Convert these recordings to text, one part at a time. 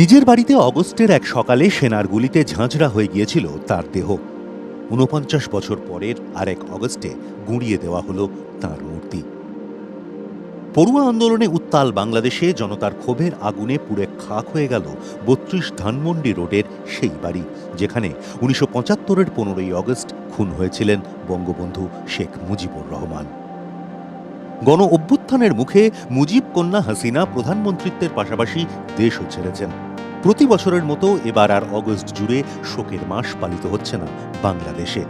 নিজের বাড়িতে অগস্টের এক সকালে সেনার গুলিতে ঝাঁঝরা হয়ে গিয়েছিল তার দেহ। ঊনপঞ্চাশ বছর পরের আরেক অগস্টে গুঁড়িয়ে দেওয়া হলো তার মূর্তি। পড়ুয়া আন্দোলনে উত্তাল বাংলাদেশে জনতার ক্ষোভের আগুনে পুড়ে খাক হয়ে গেল বত্রিশ ধানমন্ডি রোডের সেই বাড়ি, যেখানে উনিশশো পঁচাত্তরের পনেরোই অগস্ট খুন হয়েছিলেন বঙ্গবন্ধু শেখ মুজিবুর রহমান। গণ অভ্যুত্থানের মুখে মুজিব কন্যা হাসিনা প্রধানমন্ত্রিত্বের পাশাপাশি দেশও ছেড়েছেন। প্রতি বছরের মতো এবার আর অগস্ট জুড়ে শোকের মাস পালিত হচ্ছে না বাংলাদেশে।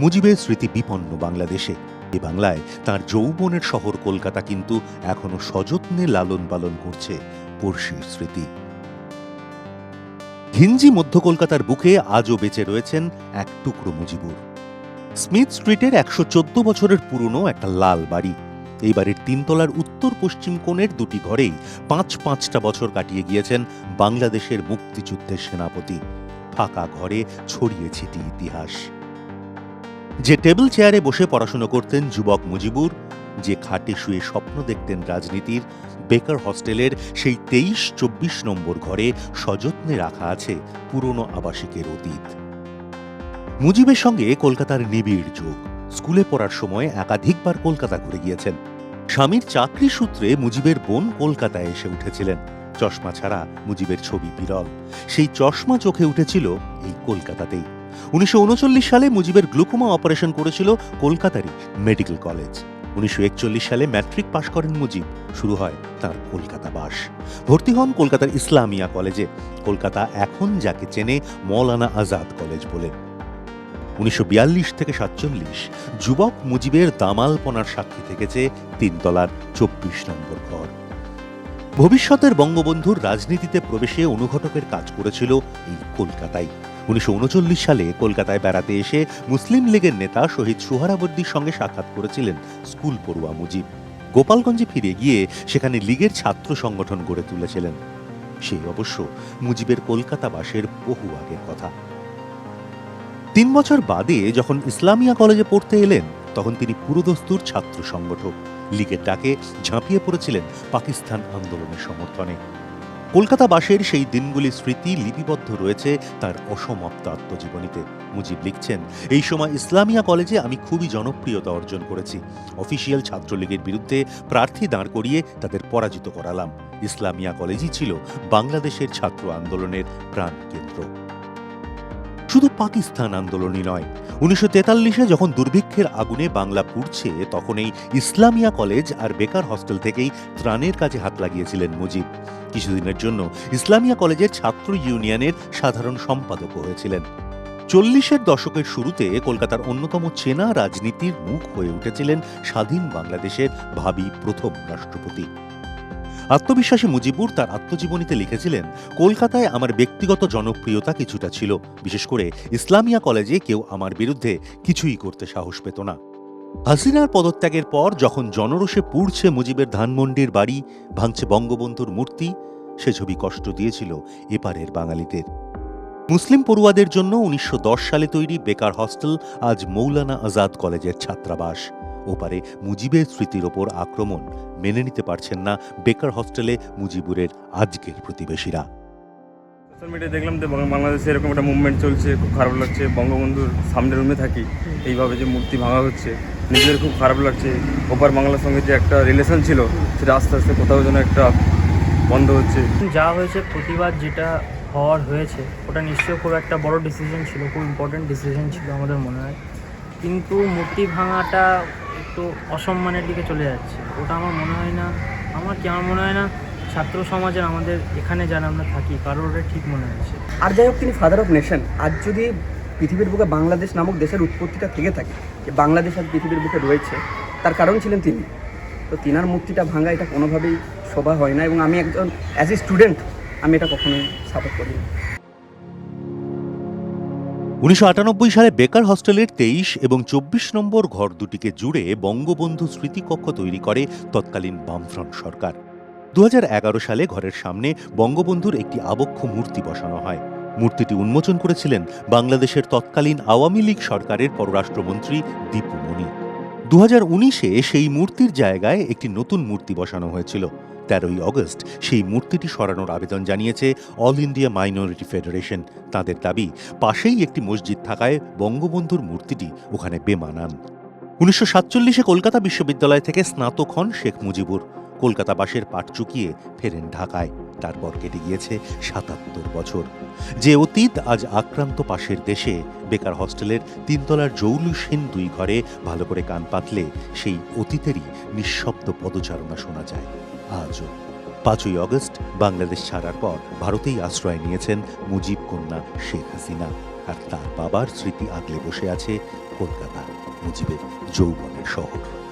মুজিবের স্মৃতি বিপন্ন বাংলাদেশে। এ বাংলায় তার যৌবনের শহর কলকাতা কিন্তু এখনও সযত্নে লালন পালন করছে পড়শির স্মৃতি। ঘিঞ্জি মধ্য কলকাতার বুকে আজও বেঁচে রয়েছেন এক টুকরো মুজিবুর। স্মিথ স্ট্রিটের একশো চোদ্দ বছরের পুরনো একটা লাল বাড়ি। এই বাড়ির তিনতলার উত্তর পশ্চিম কোণের দুটি ঘরেই পাঁচ পাঁচটা বছর কাটিয়ে গিয়েছেন বাংলাদেশের মুক্তিযুদ্ধের সেনাপতি। ফাঁকা ঘরে ছড়িয়ে ছিটিয়ে ইতিহাস। যে টেবিল চেয়ারে বসে পড়াশুনো করতেন যুবক মুজিবুর, যে খাটে শুয়ে স্বপ্ন দেখতেন রাজনীতির, বেকার হস্টেলের সেই তেইশ চব্বিশ নম্বর ঘরে সযত্নে রাখা আছে পুরনো আবাসিকের অতীত। মুজিবের সঙ্গে কলকাতার নিবিড় যোগ। স্কুলে পড়ার সময় একাধিকবার কলকাতা ঘুরে গিয়েছেন। স্বামীর চাকরি সূত্রে মুজিবের বোন কলকাতায় এসে উঠেছিলেন। চশমা ছাড়া মুজিবের ছবি বিরল। সেই চশমা চোখে উঠেছিল এই কলকাতাতেই। উনিশশো উনচল্লিশ সালে মুজিবের গ্লুকোমা অপারেশন করেছিল কলকাতারই মেডিকেল কলেজ। উনিশশো একচল্লিশ সালে ম্যাট্রিক পাশ করেন মুজিব। শুরু হয় তার কলকাতা বাস। ভর্তি হন কলকাতার ইসলামিয়া কলেজে। কলকাতা এখন যাকে চেনে মৌলানা আজাদ কলেজ বলে। উনিশশো বিয়াল্লিশ থেকে সাতচল্লিশ, যুবক মুজিবের দামালপনার সাক্ষী থেকেছে তিনতলার চব্বিশ নম্বর ঘর। ভবিষ্যতের বঙ্গবন্ধুর রাজনীতিতে প্রবেশে অনুঘটকের কাজ করেছিল এই কলকাতায় উনিশশো সালে কলকাতায় বেড়াতে এসে মুসলিম লীগের নেতা শহীদ সুহারাবর্দির সঙ্গে সাক্ষাৎ করেছিলেন স্কুল পড়ুয়া মুজিব। গোপালগঞ্জে ফিরে গিয়ে সেখানে লীগের ছাত্র সংগঠন গড়ে তুলেছিলেন। সেই অবশ্য মুজিবের কলকাতা বাসের বহু আগের কথা। তিন বছর বাদে যখন ইসলামিয়া কলেজে পড়তে এলেন, তখন তিনি পুরোদস্তুর ছাত্র সংগঠক লীগের ডাকে ঝাঁপিয়ে পড়েছিলেন পাকিস্তান আন্দোলনের সমর্থনে। কলকাতা বাসের সেই দিনগুলির স্মৃতি লিপিবদ্ধ রয়েছে তার অসমাপ্ত আত্মজীবনীতে। মুজিব লিখছেন, এই সময় ইসলামিয়া কলেজে আমি খুবই জনপ্রিয়তা অর্জন করেছি। অফিসিয়াল ছাত্রলীগের বিরুদ্ধে প্রার্থী দাঁড় করিয়ে তাদের পরাজিত করালাম। ইসলামিয়া কলেজই ছিল বাংলাদেশের ছাত্র আন্দোলনের প্রাণকেন্দ্র। শুধু পাকিস্তান আন্দোলনই নয়। উনিশশো তেতাল্লিশে যখন দুর্ভিক্ষের আগুনে বাংলা পুড়ছে, তখন এই ইসলামিয়া কলেজ আর বেকার হস্টেল থেকেই ত্রাণের কাজে হাত লাগিয়েছিলেন মুজিব। কিছুদিনের জন্য ইসলামিয়া কলেজের ছাত্র ইউনিয়নের সাধারণ সম্পাদক হয়েছিলেন। চল্লিশের দশকের শুরুতে কলকাতার অন্যতম চেনা রাজনীতির মুখ হয়ে উঠেছিলেন স্বাধীন বাংলাদেশের ভাবি প্রথম রাষ্ট্রপতি। আত্মবিশ্বাসী মুজিবুর তার আত্মজীবনীতে লিখেছিলেন, কলকাতায় আমার ব্যক্তিগত জনপ্রিয়তা কিছুটা ছিল। বিশেষ করে ইসলামিয়া কলেজে কেউ আমার বিরুদ্ধে কিছুই করতে সাহস পেত না। হাসিনার পদত্যাগের পর যখন জনরোষে পুড়ছে মুজিবের ধানমন্ডির বাড়ি, ভাঙছে বঙ্গবন্ধুর মূর্তি, সে ছবি কষ্ট দিয়েছিল এপারের বাঙালিদের। মুসলিম পড়ুয়াদের জন্য উনিশশো দশ সালে তৈরি বেকার হস্টেল আজ মৌলানা আজাদ কলেজের ছাত্রাবাস। ওপারে মুজিবের স্মৃতির ওপর আক্রমণ মেনে নিতে পারছেন না বেকার হস্টেলে মুজিবুরের আজকের প্রতিবেশীরা। সোশ্যাল মিডিয়ায় দেখলাম যে বাংলাদেশে এরকম একটা মুভমেন্ট চলছে খুব খারাপ লাগছে। বঙ্গবন্ধুর সামনের রুমে থাকি এইভাবে যে মূর্তি ভাঙা হচ্ছে নিজের খুব খারাপ লাগছে। ওপার বাংলার সঙ্গে যে একটা রিলেশন ছিল সেটা আস্তে আস্তে কোথাও যেন একটা বন্ধ হচ্ছে। যা হয়েছে প্রতিবাদ যেটা হওয়ার হয়েছে ওটা নিশ্চয়ই খুব একটা বড় ডিসিশন ছিল খুব ইম্পর্ট্যান্ট ডিসিশন ছিল আমাদের মনে হয়। কিন্তু মূর্তি ভাঙাটা একটু অসম্মানের দিকে চলে যাচ্ছে। ওটা আমার মনে হয় না। আমার কি আমার মনে হয় না? ছাত্র সমাজের আমাদের এখানে যারা আমরা থাকি, কারোর ঠিক মনে হয়েছে আর যাই হোক, তিনি ফাদার অফ নেশন আজ যদি পৃথিবীর বুকে বাংলাদেশ নামক দেশের উৎপত্তিটা থেকে থাকে, যে বাংলাদেশ আজ পৃথিবীর বুকে রয়েছে, তার কারণ ছিলেন তিনি। তো তিনার মূর্তিটা ভাঙা এটা কোনোভাবেই শোভা হয় না এবং আমি একজন অ্যাজ এ স্টুডেন্ট আমি এটা কখনোই সাপোর্ট করি না উনিশশো আটানব্বই সালে বেকার হস্টেলের তেইশ এবং চব্বিশ নম্বর ঘর দুটিকে জুড়ে বঙ্গবন্ধু স্মৃতিকক্ষ তৈরি করে তৎকালীন বামফ্রন্ট সরকার। দু হাজার এগারো সালে ঘরের সামনে বঙ্গবন্ধুর একটি আবক্ষ মূর্তি বসানো হয়। মূর্তিটি উন্মোচন করেছিলেন বাংলাদেশের তৎকালীন আওয়ামী লীগ সরকারের পররাষ্ট্রমন্ত্রী দীপু মনি। দু সেই মূর্তির জায়গায় একটি নতুন মূর্তি বসানো হয়েছিল। তেরোই অগস্ট সেই মূর্তিটি সরানোর আবেদন জানিয়েছে অল ইন্ডিয়া মাইনরিটি ফেডারেশন। তাদের দাবি, পাশেই একটি মসজিদ থাকায় বঙ্গবন্ধুর মূর্তিটি ওখানে বেমানান। উনিশশো সাতচল্লিশে কলকাতা বিশ্ববিদ্যালয় থেকে স্নাতক হন শেখ মুজিবুর। কলকাতা বাসের পাট চুকিয়ে ফেরেন ঢাকায়। তারপর কেটে গিয়েছে সাতাত্তর বছর। যে অতীত আজ আক্রান্ত পাশের দেশে, বেকার হস্টেলের তিনতলার জৌলুসহীন দুই ঘরে ভালো করে কান পাতলে সেই অতীতেরই নিঃশব্দ পদচারণা শোনা যায়। আজও। পাঁচই অগস্ট, বাংলাদেশ ছাড়ার পর ভারতেই আশ্রয় নিয়েছেন মুজিব কন্যা শেখ হাসিনা। আর তার বাবার স্মৃতি আগলে বসে আছে কলকাতা মুজিবের যৌবনের শহর।